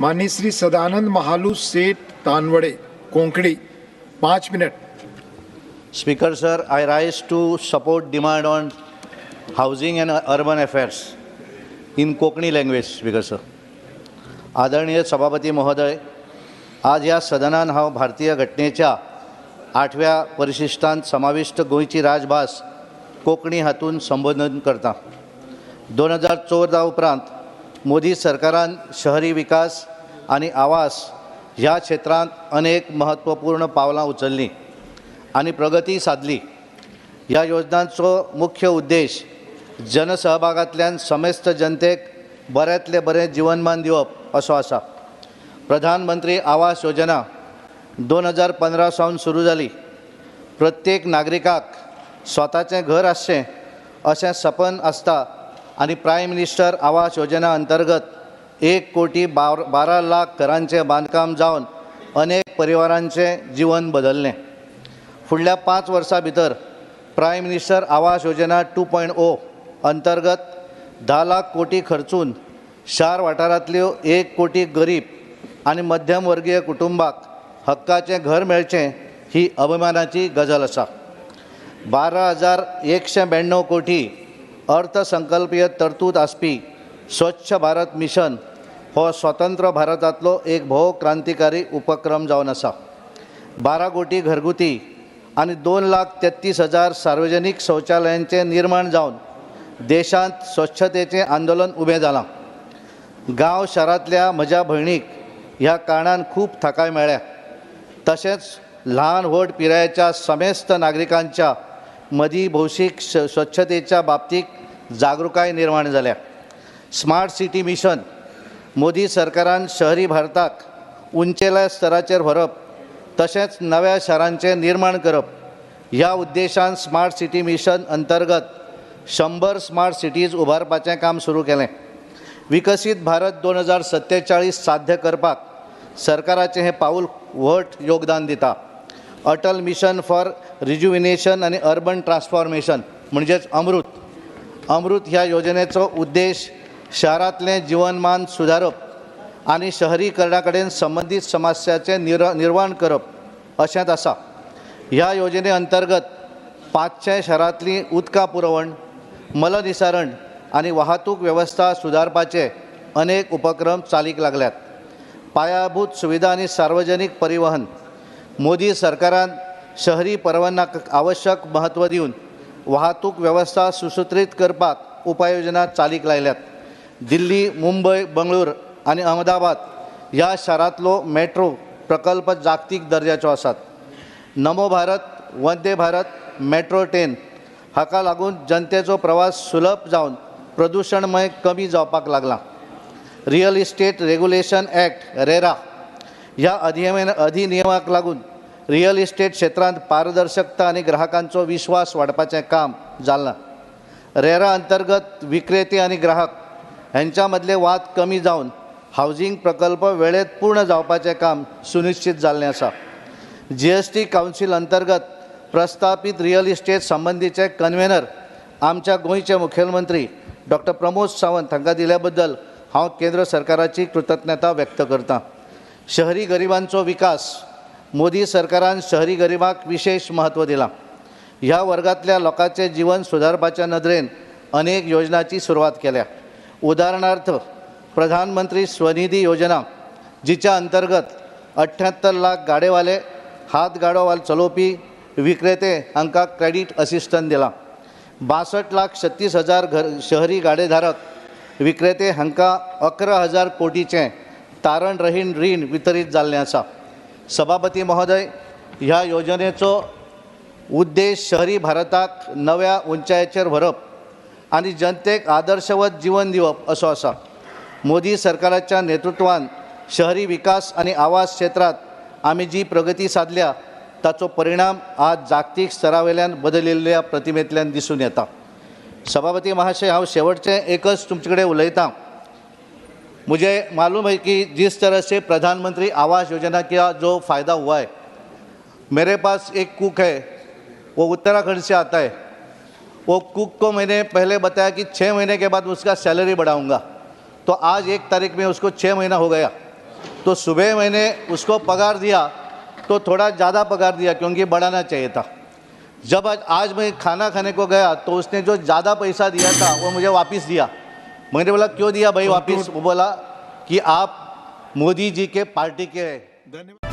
माननीय श्री सदानंद महालू सेठ तानवडे कोंकणी पाच minute. Speaker sir I rise to support demand on housing and urban affairs in Konkani language speaker sir आदरणीय सभापती महोदय आज ह्या सदनान हांव भारतीय घटनेच्या आठव्या परिशिश्टांत समाविष्ट गोंयची राजभास कोंकणी हातून संबोधन करता. दोन हजार चौदा उपरांत मोदी सरकारान शहरी विकास आनी आवास ह्या क्षेत्रांत अनेक म्हत्वपूर्ण पावलां उचल्लीं आनी प्रगती साधली. ह्या योजनांचो मुख्य उद्देश जनसहभागांतल्यान समेस्त जनतेक बऱ्यांतले बरें जीवनमान दिवप असो आसा. प्रधानमंत्री आवास योजना दोन हजार पंदरा सावन सुरू जाली. प्रत्येक नागरिकाक स्वताचें घर आसचें अशें सपन आसता आनी प्रायम मिनिस्टर आवास योजना अंतर्गत एक कोटी बार बारा लाख घरांचें बांदकाम जावन अनेक परिवारांचें जीवन बदल्लें. फुडल्या पांच वर्सां भितर prime minister Awas Yojana to point ओ अंतर्गत धा लाख कोटी खर्चून शार वाठारांतल्यो एक कोटी गरीब आनी मध्यम वर्गीय कुटुंबाक हक्काचें घर मेळचें ही अभिमानाची गजाल आसा बारा हजार एकशे ब्याण्णव कोटी अर्थसंकल्पीय तरतूद आसपी स्वच्छ भारत मिशन हो स्वतंत्र भारतांतलो एक भोव क्रांतिकारी उपक्रम जावन आसा. बारा कोटी घरगुती आनी दोन लाख तेत्तीस हजार सार्वजनीक शौचालयांचें निर्माण जावन देशांत स्वच्छतेचें आंदोलन उबें जालां गांव शारांतल्या म्हज्या भयणीक ह्या कारणान खूब थाकाय मेळ्ळ्या तशेंच ल्हान व्हड पिरायेच्या समेस्त नागरिकांच्या मदीं भौशीक श स्वच्छतेच्या बाबतीत जागृकाय निर्माण जाल्या स्मार्ट सिटी मिशन मोदी सरकारान शहरी भारताक उंचेल्या स्तराचेर व्हरप तशेंच नव्या शारांचें निर्माण करप ह्या उद्देशान स्मार्ट सिटी मिशन अंतर्गत शंबर स्मार्ट सिटीज उबारपाचें काम सुरू केलें. विकसीत भारत दोन हजार सत्तेचाळीस साध्य करपाक सरकाराचें हें पाऊल व्हड योगदान दिता. अटल मिशन फॉर रिज्युविनेशन आनी अर्बन ट्रान्सफॉर्मेशन म्हणजेच अमृत. अमृत ह्या योजनेचो उद्देश शारांतलें जिवनमान सुदारप आनी शहरीकरणा कडेन संबंदीत समस्याचें निर निर्वाण करप अशेंच आसा ह्या योजने अंतर्गत पांचशे शारांतलीं उदका पुरवण मलनिसारण आनी वाहतूक वेवस्था सुदारपाचे अनेक उपक्रम चालीक लागल्यात. पायाभूत सुविधा आनी सार्वजनीक परिवहन मोदी सरकारान शहरी परवानाक आवश्यक म्हत्व दिवन वाहतूक वेवस्था सुसूत्रीत करपाक उपाययोजना चालीक लायल्यात. दिल्ली मुंबय बंगळूर आनी अहमदाबाद ह्या शारांतलो मेट्रो प्रकल्प जागतीक दर्जाचो आसात. नमो भारत वंदे भारत मेट्रो ट्रेन हाका लागून जनतेचो प्रवास सुलभ जावन प्रदुशणमय कमी जावपाक लागला. Real estate regulation act RERA ह्या अधिनियम अधिनियमाक लागून रियल इस्टेट क्षेत्रांत पारदर्शकता आनी ग्राहकांचो विश्वास वाडपाचें काम जालां रेरा अंतर्गत विक्रेते आनी ग्राहक हेंच्या मदले वाद कमी जावन हावजींग प्रकल्प वेळेत पूर्ण जावपाचें काम सुनिश्चित जाल्लें आसा. जी एस टी कावन्सील अंतर्गत प्रस्थापीत रियल इस्टेट संबंदीचे कन्व्हेनर आमच्या गोंयचे मुखेलमंत्री डॉक्टर प्रमोद सावंत हांकां दिल्या बद्दल हांव केंद्र सरकाराची कृतज्ञता व्यक्त करतां. शहरी गरिबांचो विकास मोदी सरकारान शहरी गरिबांक विशेष म्हत्व दिलां. ह्या वर्गांतल्या लोकांचें जीवन सुदारपाच्या नदरेन अनेक योजनांची सुरवात केल्या. उदाहरणार्थ प्रधानमंत्री स्वनिधी योजना जिच्या अंतर्गत अठ्ठ्यात्तर लाख गाडेवाले हात गाडोवाल चलोवपी विक्रेते हांकां क्रेडिट असिस्टंट दिलां. बासठ लाख छत्तीस हजार घर शहरी गाडेधारक विक्रेते हांकां अकरा हजार कोटीचें तारण रहीण रीण वितरीत जाल्लें आसा. सभापती महोदय ह्या योजनेचो उद्देश शहरी भारताक नव्या उंचायेचेर व्हरप आनी जनतेक आदर्शवत जीवन दिवप असो आसा. मोदी सरकाराच्या नेतृत्वान शहरी विकास आनी आवास क्षेत्रांत आमी जी प्रगती साधल्या ताचो परिणाम आज जागतीक स्तरावेल्यान बदलिल्ल्या प्रतिमेंतल्यान दिसून येता. सभापती महाशय हांव शेवटचें एकच तुमचे कडेन उलयतां. मुझे मालूम है कि जिस तरह से प्रधानमंत्री आवास योजना का जो फ़ायदा हुआ है, मेरे पास एक कुक है, वो उत्तराखंड से आता है। वो कुक को मैंने पहले बताया कि छः महीने के बाद उसका सैलरी बढ़ाऊँगा। तो आज एक तारीख में उसको छः महीना हो गया। तो सुबह मैंने उसको पगार दिया तो थोड़ा ज़्यादा पगार दिया, क्योंकि बढ़ाना चाहिए था। जब आज आज मैं खाना खाने को गया तो उसने जो ज़्यादा पैसा दिया था, वो मुझे वापस दिया। मैंने बोला क्यों दिया भाई वापस वो बोला कि आप मोदी जी के पार्टी के हैं? धन्यवाद।